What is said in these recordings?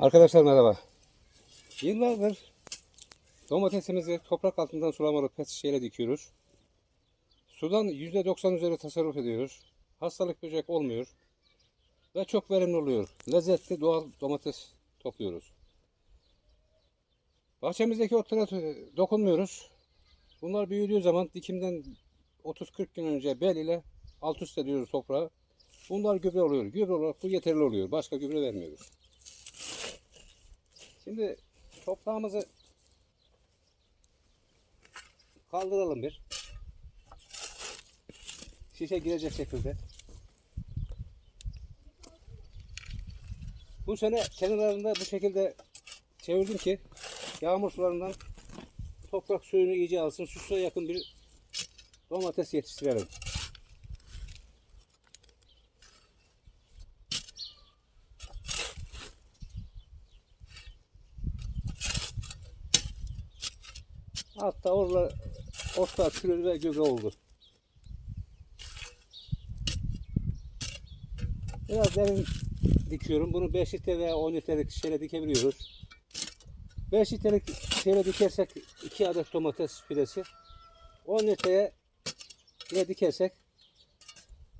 Arkadaşlar merhaba. Yıllardır domatesimizi toprak altından sulamalı pet şişeyle dikiyoruz. Sudan %90 üzeri tasarruf ediyoruz. Hastalık böcek olmuyor. Ve çok verimli oluyor. Lezzetli doğal domates topluyoruz. Bahçemizdeki otlara dokunmuyoruz. Bunlar büyüdüğü zaman dikimden 30-40 gün önce bel ile alt üst ediyoruz toprağa. Bunlar gübre oluyor. Gübre olarak bu yeterli oluyor. Başka gübre vermiyoruz. Şimdi toprağımızı kaldıralım bir. Şişe girecek şekilde. Bu sene kenarlarında bu şekilde çevirdim ki yağmur sularından toprak suyunu iyice alsın. Suya yakın bir domates yetiştirelim. Hatta orada otlar çürür ve göge oldu. Biraz derin dikiyorum. Bunu 5 litre veya 10 litrelik şişeyle dikebiliyoruz. 5 litrelik şişeyle dikersek 2 adet domates fidesi. 10 litreye ne dikersek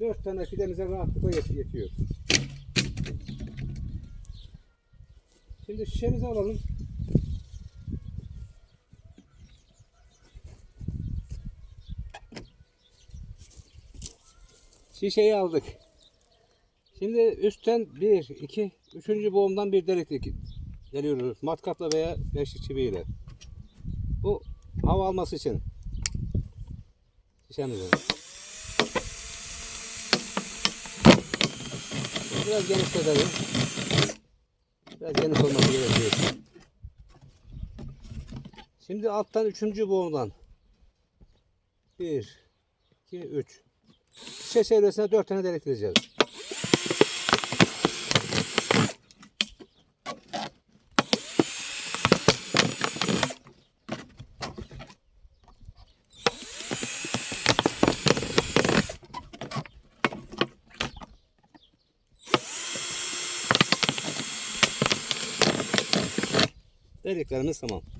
4 tane fidemize rahatlıkla yet- yetiyor. Şimdi şişemizi alalım. Şişeyi aldık. Şimdi üstten bir, iki, üçüncü boğumdan bir delik deliyoruz. Matkapla veya beşlik çiviyle. Bu hava alması için. Şişemizin. Biraz genişletelim. Biraz geniş olması gerekiyor. Şimdi alttan üçüncü boğumdan. Bir, iki, üç. Şişe çevresine dört tane delik diyeceğiz. Deliklerimiz tamam.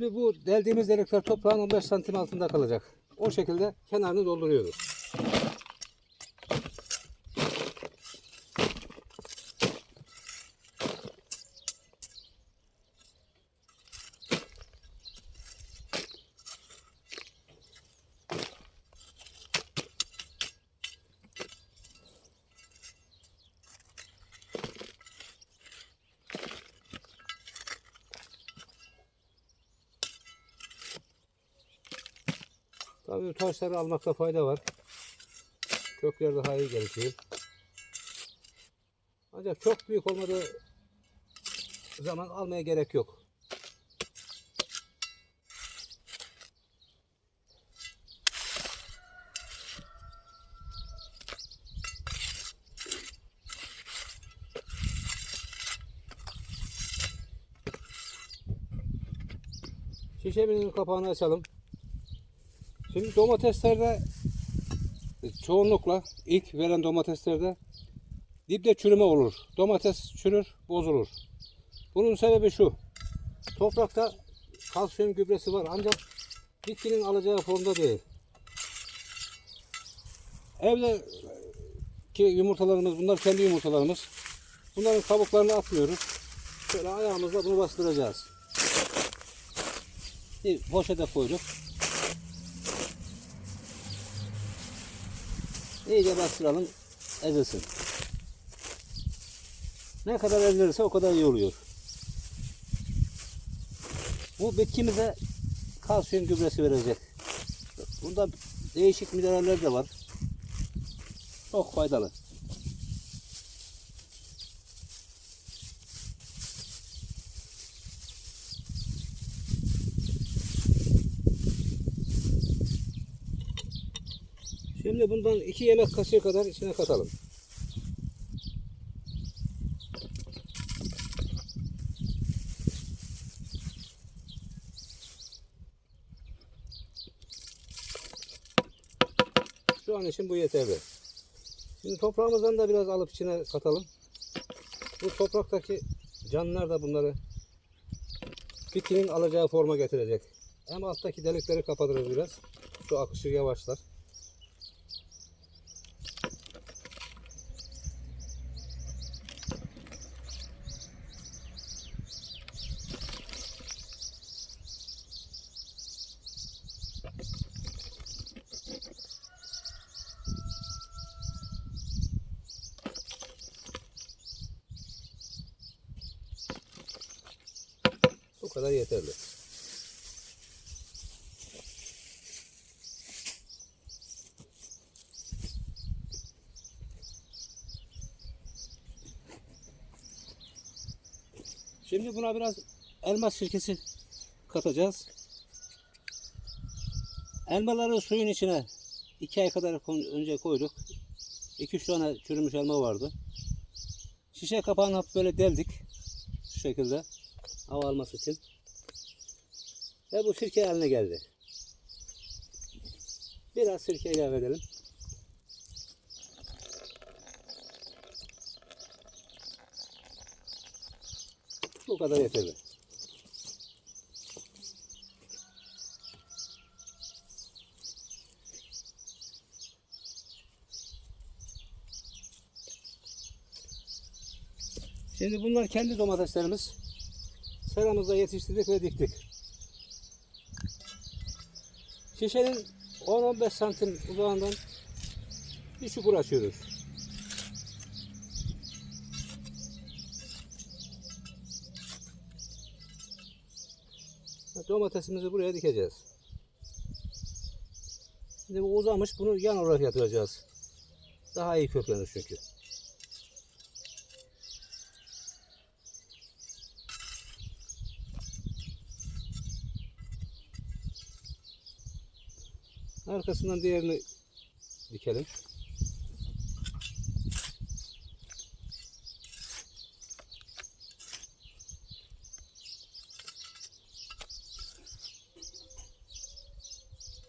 Şimdi bu deldiğimiz delikler toprağın 15 santim altında kalacak. O şekilde kenarını dolduruyoruz. Tabii taşları almakta fayda var. Kökler daha iyi gelişiyor. Ancak çok büyük olmadığı zaman almaya gerek yok. Şişemizin kapağını açalım. Şimdi domateslerde e, çoğunlukla ilk veren domateslerde dipte çürüme olur. Domates çürür, bozulur. Bunun sebebi şu. Toprakta kalsiyum gübresi var ancak bitkinin alacağı formda değil. Evde ki yumurtalarımız bunlar kendi yumurtalarımız. Bunların kabuklarını atmıyoruz. Şöyle ayağımızla bunu bastıracağız. Bir poşete koyduk. İyice bastıralım, ezilsin. Ne kadar ezilirse o kadar iyi oluyor. Bu bitkimize kalsiyum gübresi verecek. Bunda değişik mineraller de var. Çok faydalı. Şimdi bundan iki yemek kaşığı kadar içine katalım. an için bu yeterli. Şimdi toprağımızdan da biraz alıp içine katalım. Bu topraktaki canlılar da bunları bitkinin alacağı forma getirecek. Hem alttaki delikleri kapatırız biraz. Su akışı yavaşlar. Kadar yeterli. Şimdi buna biraz elma sirkesi katacağız. Elmaları suyun içine 2 ay kadar önce koyduk. 2-3 tane çürümüş elma vardı. Şişe kapağını hafif böyle deldik. Şu şekilde. Hava alması için. Ve bu sirke haline geldi. Biraz sirke ilave edelim. Bu kadar yeterli. Şimdi bunlar kendi domateslerimiz. Seramızda yetiştirdik ve diktik. Şişenin 10-15 santim uzağından bir çukur açıyoruz. Domatesimizi buraya dikeceğiz. Şimdi bu uzamış bunu yan olarak yatıracağız. Daha iyi köklenir çünkü. Arkasından diğerini dikelim.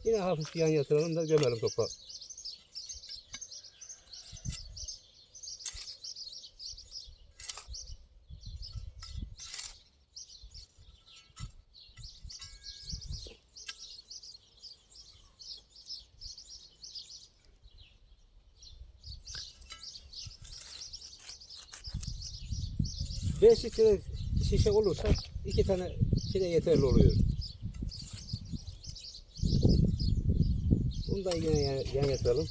Yine hafif yan yatıralım da gömelim toprağı. Beş litre şişe olursa iki tane şişe yeterli oluyor. Bunu da yine yan, yan.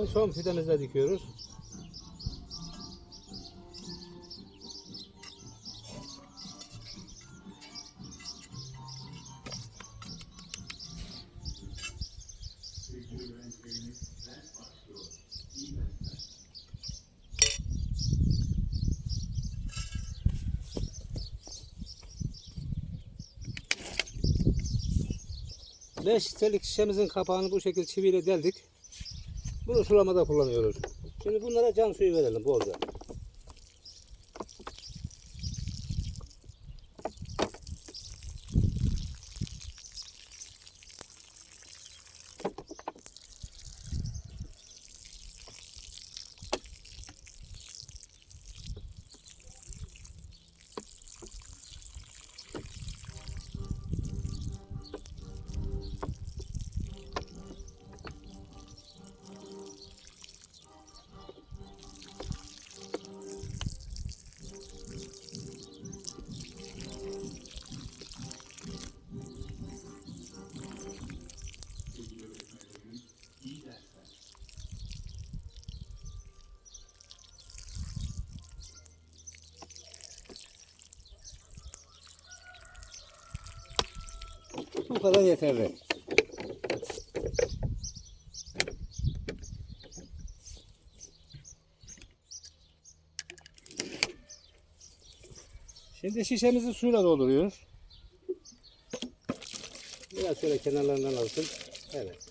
Ve son fidemizle dikiyoruz. Beş litrelik şişemizin kapağını bu şekilde çiviyle deldik. Bunu sulamada kullanıyoruz. Şimdi bunlara can suyu verelim bolca. Bu kadar yeterli. Şimdi şişemizi suyla dolduruyoruz. Biraz şöyle kenarlarından alsın. Evet.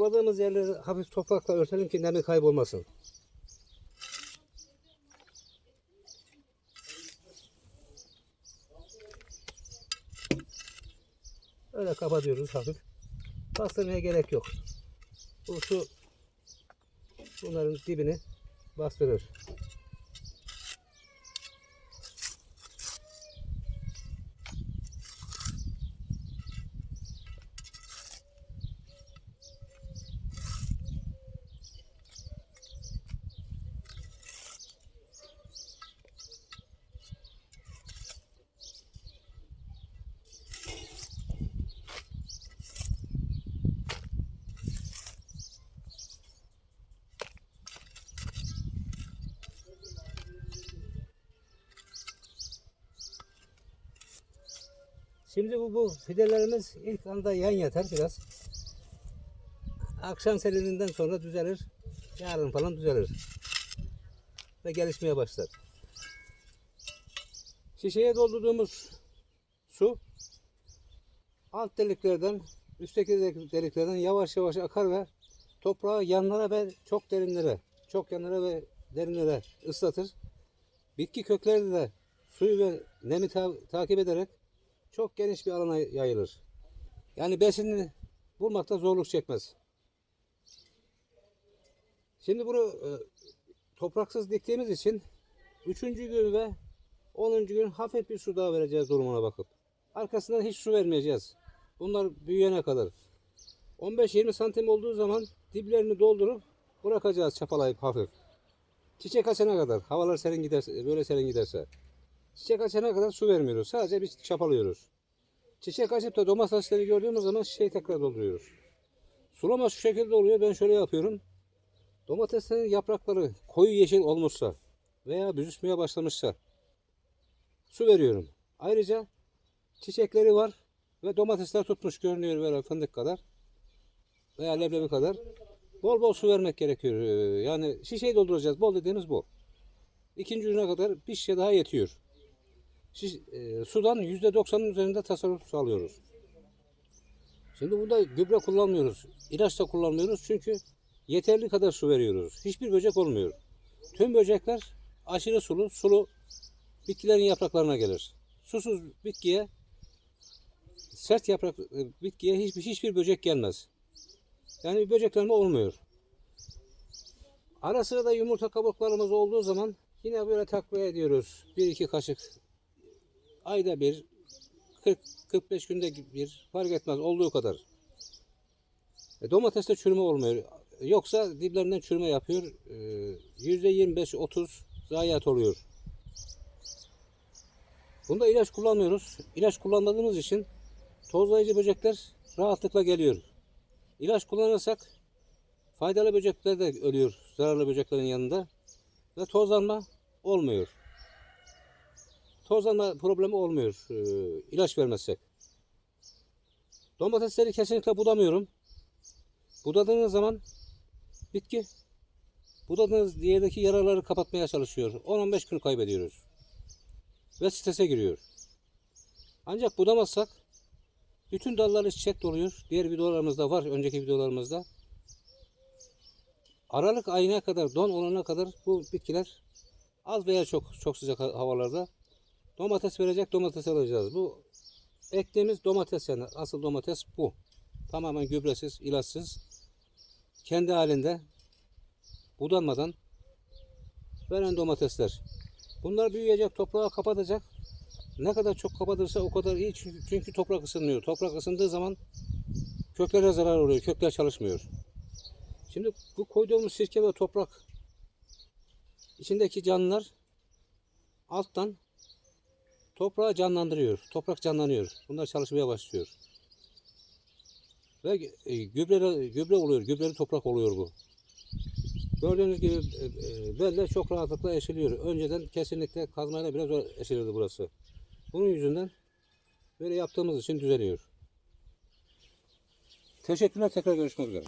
Suladığımız yerleri hafif toprakla örtelim ki nemi kaybolmasın. Öyle kapatıyoruz hafif. Bastırmaya gerek yok. Bu su bunların dibini bastırır. Şimdi bu, bu fidelerimiz ilk anda yan yatar biraz. Akşam serininden sonra düzelir. Yarın falan düzelir. Ve gelişmeye başlar. Şişeye doldurduğumuz su alt deliklerden üstteki deliklerden yavaş yavaş akar ve toprağı yanlara ve çok derinlere, çok yanlara ve derinlere ıslatır. Bitki kökleri de suyu ve nemi ta- takip ederek çok geniş bir alana yayılır. Yani besinini bulmakta zorluk çekmez. Şimdi bunu e, topraksız diktiğimiz için 3. gün ve 10. gün hafif bir su daha vereceğiz durumuna bakıp. Arkasından hiç su vermeyeceğiz. Bunlar büyüyene kadar. 15-20 santim olduğu zaman diplerini doldurup bırakacağız çapalayıp hafif. Çiçek açana kadar. Havalar serin giderse, böyle serin giderse. Çiçek açana kadar su vermiyoruz. Sadece biz çapalıyoruz. Çiçek açıp da domatesleri gördüğümüz zaman şişeyi tekrar dolduruyoruz. Sulama şu şekilde oluyor. Ben şöyle yapıyorum. Domateslerin yaprakları koyu yeşil olmuşsa veya büzüşmeye başlamışsa su veriyorum. Ayrıca çiçekleri var ve domatesler tutmuş görünüyor böyle fındık kadar veya leblebi kadar. Bol bol su vermek gerekiyor. Ee, Yani şişeyi dolduracağız. Bol dediğimiz bu. İkinci ürüne kadar bir şişe daha yetiyor. Şiş, e, sudan %90'ın üzerinde tasarruf sağlıyoruz. Şimdi burada gübre kullanmıyoruz. ilaç da kullanmıyoruz çünkü yeterli kadar su veriyoruz. Hiçbir böcek olmuyor. Tüm böcekler aşırı sulu, sulu bitkilerin yapraklarına gelir. Susuz bitkiye sert yaprak e, bitkiye hiçbir hiçbir böcek gelmez. Yani bir böceklenme olmuyor. Ara sıra da yumurta kabuklarımız olduğu zaman yine böyle takviye ediyoruz. 1-2 kaşık ayda bir 40-45 günde bir fark etmez olduğu kadar. E, domateste çürüme olmuyor. Yoksa diplerinden çürüme yapıyor. E, %25-30 zayiat oluyor. Bunda ilaç kullanmıyoruz. İlaç kullanmadığımız için tozlayıcı böcekler rahatlıkla geliyor. İlaç kullanırsak faydalı böcekler de ölüyor zararlı böceklerin yanında ve tozlanma olmuyor. Tozlanma problemi olmuyor e, ilaç vermezsek. Domatesleri kesinlikle budamıyorum. Budadığınız zaman bitki budadığınız yerdeki yaraları kapatmaya çalışıyor. 10-15 gün kaybediyoruz. Ve strese giriyor. Ancak budamazsak bütün dalları çiçek doluyor. Diğer videolarımızda var. Önceki videolarımızda. Aralık ayına kadar, don olana kadar bu bitkiler az veya çok çok sıcak ha- havalarda domates verecek, domates alacağız. Bu ektiğimiz domates yani asıl domates bu. Tamamen gübresiz, ilaçsız, kendi halinde budanmadan veren domatesler. Bunlar büyüyecek, toprağı kapatacak. Ne kadar çok kapatırsa o kadar iyi çünkü, çünkü toprak ısınmıyor. Toprak ısındığı zaman köklere zarar oluyor, kökler çalışmıyor. Şimdi bu koyduğumuz sirke ve toprak içindeki canlılar alttan toprağı canlandırıyor. Toprak canlanıyor. Bunlar çalışmaya başlıyor. Ve e, gübre, gübre oluyor. Gübreli toprak oluyor bu. Gördüğünüz gibi e, e, belle çok rahatlıkla eşiliyor. Önceden kesinlikle kazmayla biraz eşilirdi burası. Bunun yüzünden böyle yaptığımız için düzeliyor. Teşekkürler tekrar görüşmek üzere.